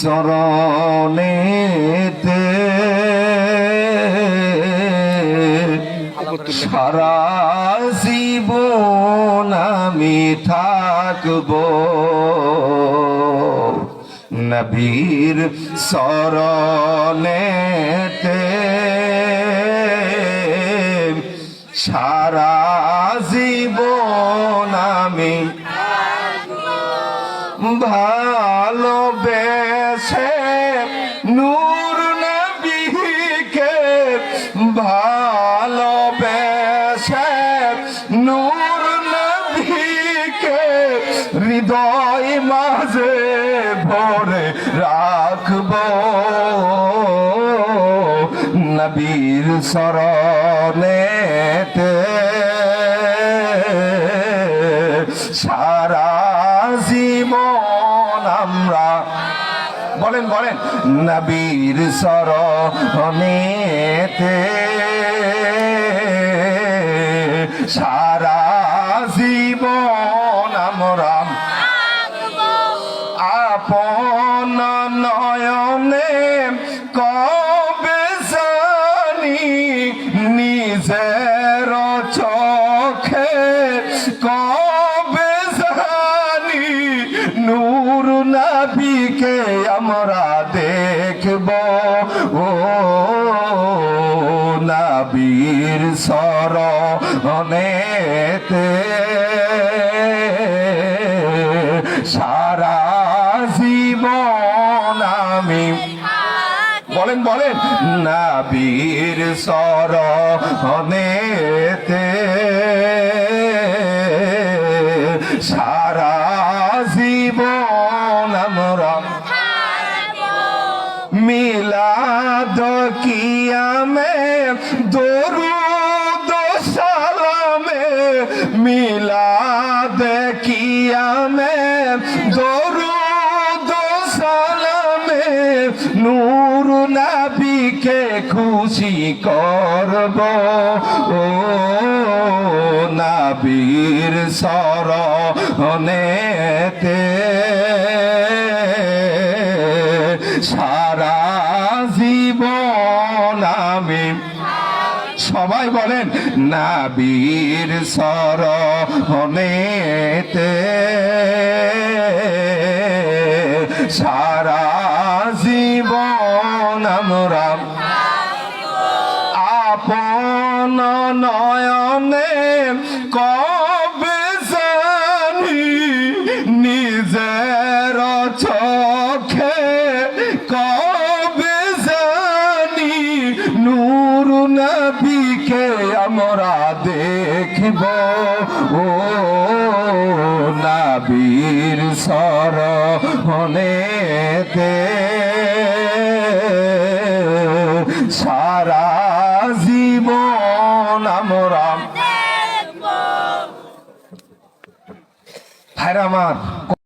সরণেতে সারা জীবন আমি থাকব। নবীর সরণেতে সারা জীবন আমি ভালোবেসে হৃদয় মাঝে ভরে রাখব। নবীর শরণেতে সারা জীবন আমরা বলেন বলেন নবীর সরণেতে সারা আমরা আপন নয়নে কবে জানি নিজের চোখে কবে জানি নূর নবীকে আমরা দেখব। ও নবীর সারা জীবন আমি। বলেন বলেন। নাবির সরণেতে সারা জীবন আমরা। মিলাদ কিয়ামে নূর নবীকে খুশি করব। ও নবীর সরণেতে সারা জীবন আমি। সবাই বলেন নাবির সরণেতে আপন নয়নে কবে জানি নিজের চোখে কবে জানি নূর নবীকে আমরা দেখব। ও নবীর সারা জীবন আমরা ভাইরা আমার